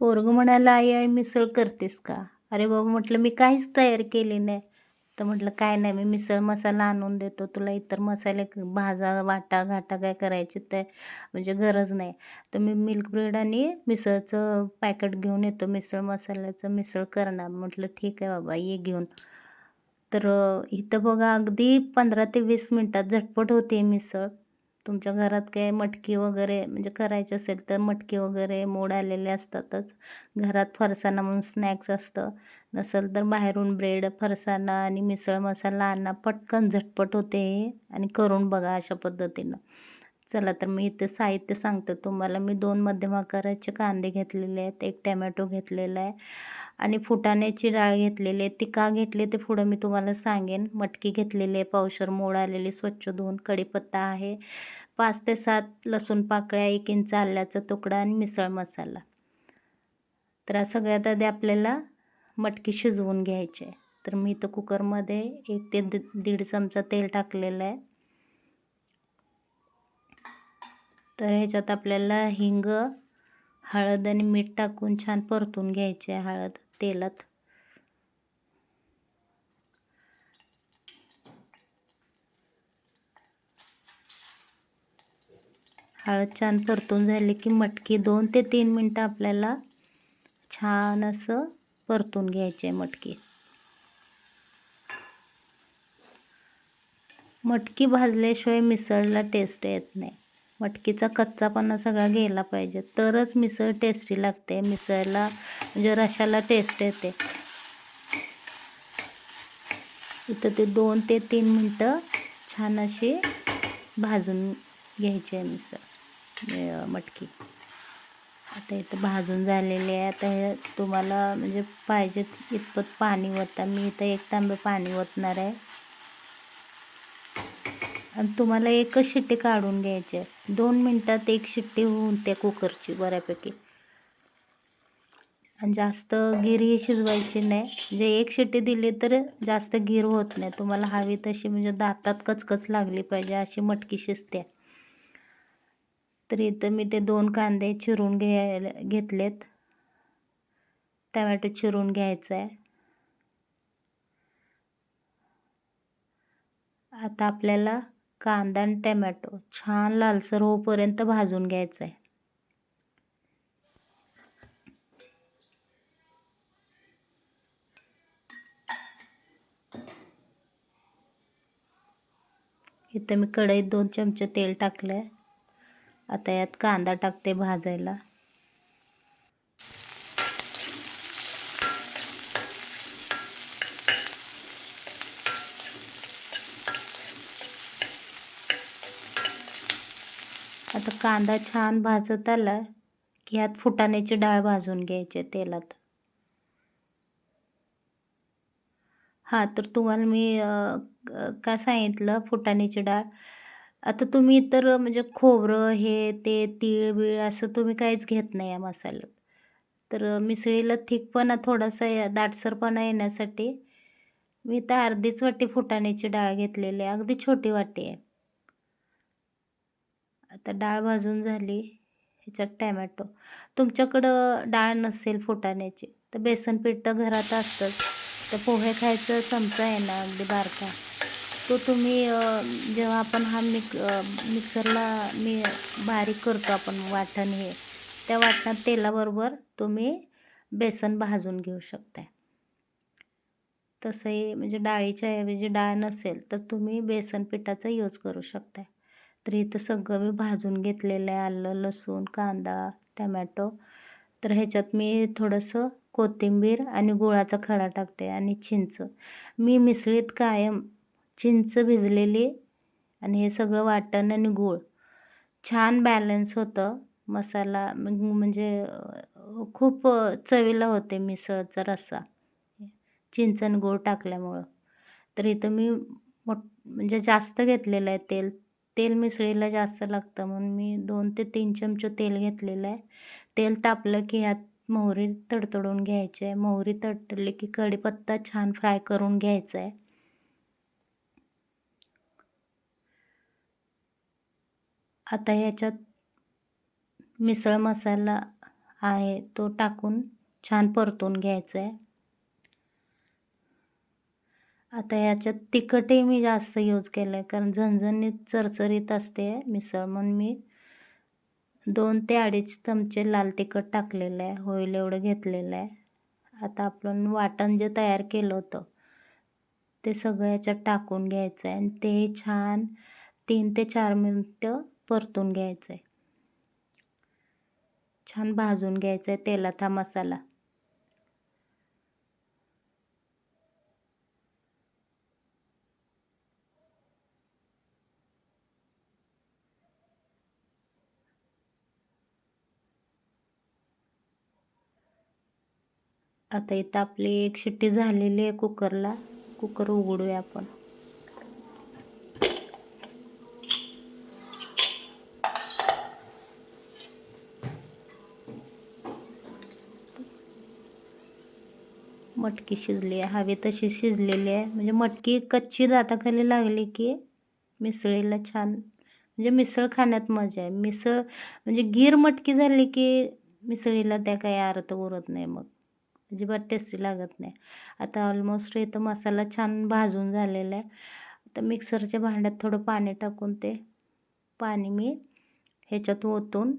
पोरगं म्हणाला आई आई मिसळ करतेस का? अरे बाबा म्हटलं मी काहीच तयार केली नाही. तर म्हटलं काय नाही मी मिसळ मसाला आणून देतो तुला इतर मसाले भाजा वाटा घाटा काय करायची ते म्हणजे गरज नाही. तर मी मिल्क ब्रेड आणि मिसळचं पॅकेट घेऊन येतो मिसळ मसाल्याचं मिसळ करणार. म्हटलं ठीक आहे बाबा ये घेऊन. तर इथं बघा अगदी पंधरा ते वीस मिनटात झटपट होते मिसळ. तुमच्या घरात काय मटकी वगैरे म्हणजे करायची असेल तर मटकी वगैरे मोड आलेले असतातच. घरात फरसाणा म्हणून स्नॅक्स असतं. नसेल तर बाहेरून ब्रेड फरसाणा आणि मिसळ मसाला आणा. पटकन झटपट होते हे आणि करून बघा अशा पद्धतीनं. चला तर मी इथे साहित्य सांगते तुम्हाला. मी दोन मध्यम आकाराचे कांदे घेतलेले आहेत एक टॅमॅटो घेतलेला आहे आणि फुटाण्याची डाळ घेतलेली आहे. ती का घेतली ते पुढं मी तुम्हाला सांगेन. मटकी घेतलेली आहे पावशर मोड आलेली स्वच्छ धुवून कढीपत्ता आहे पाच ते सात लसूण पाकळ्या एक इंच आल्याचा तुकडा आणि मिसळ मसाला. तर या सगळ्यात आधी आपल्याला मटकी शिजवून घ्यायची आहे. तर मी इथं कुकरमध्ये एक ते दि दीड चमचा तेल टाकलेलं आहे. तर ह्याच्यात आपल्याला हिंग हळद आणि मीठ टाकून छान परतून घ्यायचे आहे हळद तेलात. हळद छान परतून झाली की मटकी दोन ते तीन मिनटं आपल्याला छान असं परतून घ्यायचे आहे मटकी. मटकी भाजल्याशिवाय मिसळला टेस्ट येत नाही. मटकीचा कच्चापणा सगळा गेला पाहिजे. तरच मिसळ टेस्टी लागते. मिसळला म्हणजे रशाला टेस्ट येते. इथं ते दोन ते तीन मिनटं छान अशी भाजून घ्यायची आहे मिसळ मटकी. आता इथं भाजून झालेली आहे. आता हे तुम्हाला म्हणजे पाहिजे इतपत पाणी ओता मी इथं एक तांबे पाणी ओतणार आहे. आणि तुम्हाला एकच शिट्टी काढून घ्यायची आहे. दोन मिनटात एक शिट्टी होऊन त्या कुकरची बऱ्यापैकी. आणि जास्त गिरही शिजवायची नाही. म्हणजे एक शिट्टी दिली तर जास्त गिर होत नाही. तुम्हाला हवी तशी म्हणजे दातात कचकच लागली पाहिजे अशी मटकी शिजते. तर इथं मी ते दोन कांदे चिरून घ्यायला घेतलेत. टमॅटो चिरून घ्यायचा आहे. आता आपल्याला कांदा आणि टमॅटो छान लालसर होईपर्यंत भाजून घ्यायचं आहे इथं मी कढईत दोन चमचे तेल टाकलं आहे आता यात कांदा टाकते भाजायला. आता कांदा छान भाजत आला की यात फुटाण्याची डाळ भाजून घ्यायची तेलात. हां तर तुम्हाला मी का सांगितलं फुटाण्याची डाळ? आता तुम्ही इतर म्हणजे खोबरं हे ते तीळ बीळ असं तुम्ही काहीच घेत नाही या मसाल्यात. तर मिसळीला थिकपणा थोडासा या दाटसरपणा येण्यासाठी मी तर अर्धीच वाटी फुटाण्याची डाळ घेतलेली आहे. अगदी छोटी वाटी आहे. आता डाळ भाजून झाली ह्याच्यात टॅमॅटो. तुमच्याकडं डाळ नसेल फुटाण्याची तर बेसन पीठ तर घरात असतंच. तर पोहे खायचं चमचा आहे ना अगदी बारका. तो तुम्ही जेव्हा आपण हा मिक मिक्सरला मी बारीक करतो आपण वाटण हे त्या वाटणात तेलाबरोबर तुम्ही बेसन भाजून घेऊ शकताय. तसंही म्हणजे डाळीच्या ऐवजी डाळ नसेल तर तुम्ही बेसन पिठाचा यूज करू शकताय. तर इथं सगळं मी भाजून घेतलेलं आहे आलं लसूण कांदा टमॅटो. तर ह्याच्यात मी थोडंसं कोथिंबीर आणि गुळाचा खडा टाकते आणि चिंच. मी मिसळीत कायम चिंच भिजलेली आणि हे सगळं वाटण आणि गूळ. छान बॅलन्स होतं. मसाला म्हणजे खूप चवीला होते मिसळचा रस्सा. चिंच आणि गूळ टाकल्यामुळं. तर इथं मी मोठ म्हणजे जास्त घेतलेलं आहे तेल. तेल मिसळीला जास्त लागतं. म्हणून मी दोन ते तीन चमचे तेल घेतलेलं आहे. तेल तापलं की ह्यात मोहरी तडतडून घ्यायची आहे. मोहरी तडतडली की कढीपत्ता छान फ्राय करून घ्यायचा आहे. आता ह्याच्यात मिसळ मसाला आहे तो टाकून छान परतून घ्यायचा आहे. आता याच्यात तिखटही मी जास्त यूज केलं आहे कारण झणझणीत चरचरीत असते मिसळ म्हणून मी. दोन ते अडीच चमचे लाल तिखट टाकलेलं आहे. होईल एवढं घेतलेलं आहे. आता आपण वाटण जे तयार केलं होतं ते सगळं याच्यात टाकून घ्यायचं आहे. आणि ते छान तीन ते चार मिनटं परतून घ्यायचं आहे. छान भाजून घ्यायचं आहे तेलात हा मसाला. आता इथं आपली एक शिट्टी झालेली आहे कुकरला. कुकर उघडूया आपण. मटकी शिजली आहे. हवी तशी शिजलेली आहे. म्हणजे मटकी कच्ची दाताखाली लागली की मिसळीला छान म्हणजे मिसळ खाण्यात मजा आहे. मिसळ म्हणजे गीर मटकी झाली की मिसळीला त्या काही अर्थ उरत नाही मग. अजिबात टेस्टी लागत नाही. आता ऑलमोस्ट इथं मसाला छान भाजून झालेला आहे. आता मिक्सरच्या भांड्यात थोडं पाणी टाकून ते पाणी मी ह्याच्यात ओतून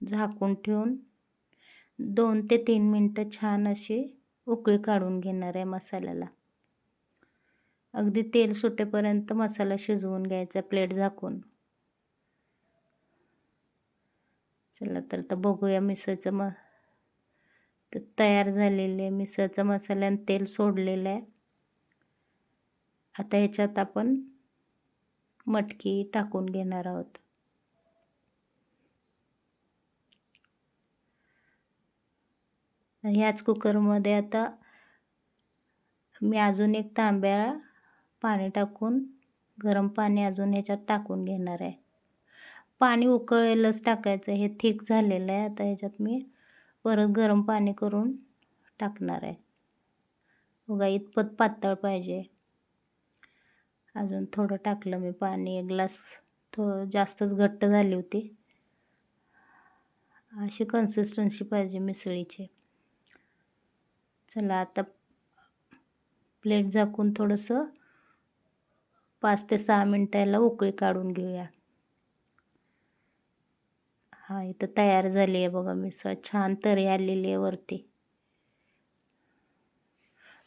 झाकून ठेवून दोन ते तीन मिनटं छान अशी उकळी काढून घेणार आहे मसाल्याला. अगदी तेल सुटेपर्यंत मसाला शिजवून घ्यायचा प्लेट झाकून. चला तर आता बघूया मिसळचं म तयार झालेले आहे. मिसळचा मसाल्यानं तेल सोडलेलं आहे. आता ह्याच्यात आपण मटकी टाकून घेणार आहोत. ह्याच कुकरमध्ये आता मी अजून एक तांब्या पाणी टाकून गरम पाणी अजून ह्याच्यात टाकून घेणार आहे. पाणी उकळेलच टाकायचं. हे थिक झालेलं आहे. आता ह्याच्यात मी परत गरम पाणी करून टाकणार आहे. बघा इतपत पातळ पाहिजे. अजून थोडं टाकलं मी पाणी. एक ग्लास थो जास्तच घट्ट झाली होती. अशी कन्सिस्टन्सी पाहिजे मिसळीची. चला आता प्लेट झाकून थोडंसं पाच ते सहा मिनटाला उकळी काढून घेऊया. हा इथं तयार झाली आहे बघा मिसळ छान तरी आलेली आहे वरती.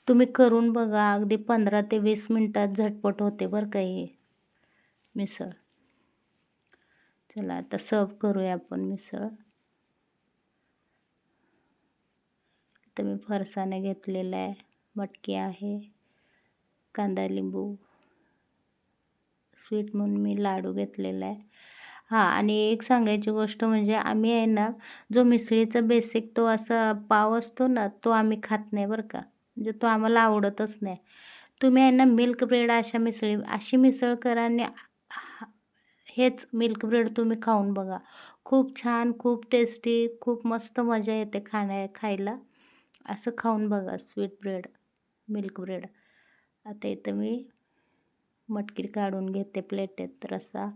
तुम्ही करून बघा अगदी पंधरा ते वीस मिनटात झटपट होते बरं का हे. मिसळ. चला आता सर्व करूया आपण मिसळ. तर मी फरसाने घेतलेला आहे. मटकी आहे. कांदा लिंबू. स्वीट म्हणून मी लाडू घेतलेला आहे. हां आणि एक सांगायची गोष्ट म्हणजे आम्ही आहे ना जो मिसळीचा बेसिक तो असा पाव असतो ना तो आम्ही खात नाही बरं का. म्हणजे तो आम्हाला आवडतच नाही. तुम्ही आहे ना मिल्क ब्रेड अशा मिसळी अशी मिसळ करा आणि हेच मिल्क ब्रेड तुम्ही खाऊन बघा. खूप छान खूप टेस्टी खूप मस्त मजा येते खाण्या खायला. असं खाऊन बघा स्वीट ब्रेड मिल्क ब्रेड आता इथं मी मटकी काढून घेते प्लेटेत रसा.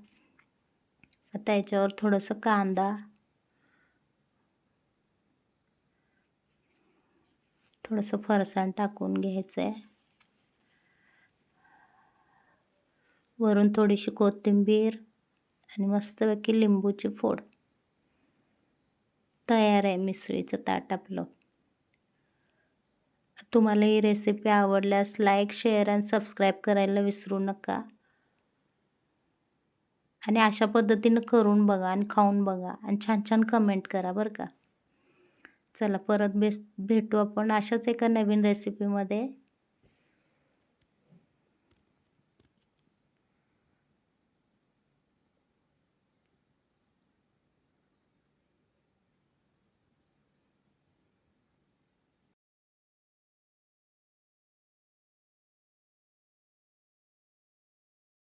आता याच्यावर थोडंसं कांदा. थोडंसं फरसाण टाकून घ्यायचं आहे वरून थोडीशी कोथिंबीर आणि मस्तपैकी लिंबूची फोड. तयार आहे मिसळीचं ताट आपलं. तुम्हाला ही रेसिपी आवडल्यास लाईक शेअर आणि सबस्क्राईब करायला विसरू नका. आणि अशा पद्धतीनं करून बघा आणि खाऊन बघा आणि छान छान कमेंट करा बरं का. चला परत बेस भेटू आपण अशाच एका नवीन रेसिपीमध्ये